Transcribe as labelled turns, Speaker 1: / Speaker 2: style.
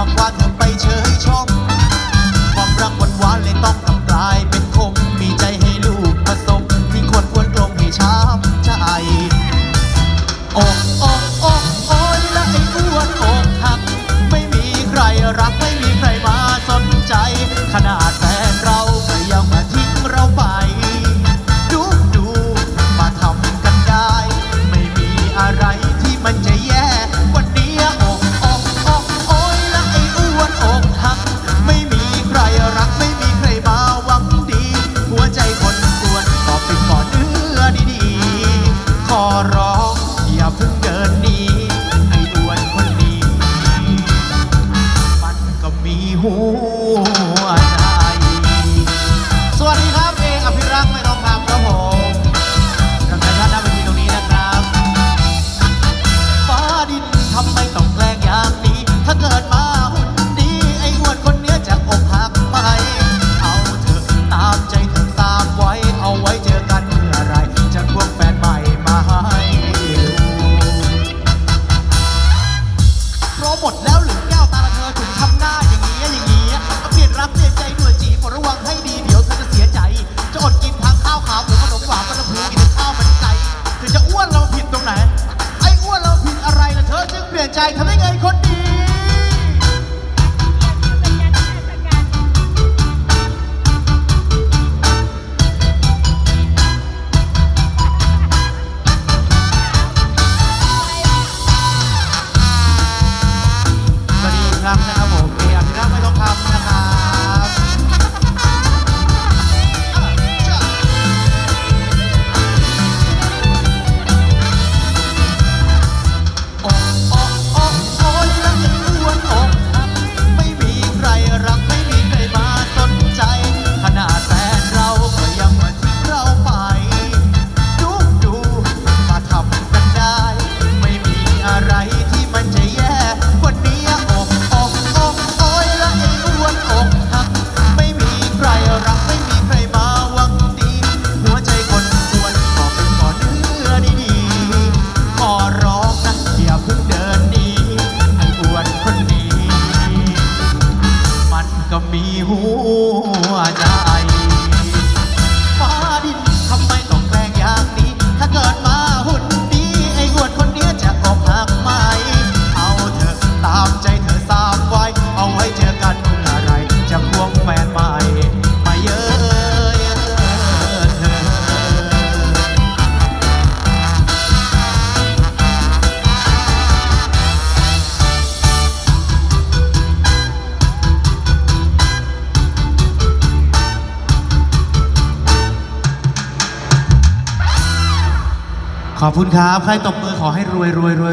Speaker 1: มากกว่าไปเฉยชม ความรักหวานหวานเลยต้องทำกลายเป็นคม มีใจให้ลูกผสมที่ควรควรตรงให้ช้ำใจอกอกอกโอ้ยและไอ้อ้วนอกหัก ไม่มีใครรักไม่มีใครมาสนใจ ขนาด wouldn't ใจ ขอบคุณครับ ใครตบมือขอให้รวยรวยรวย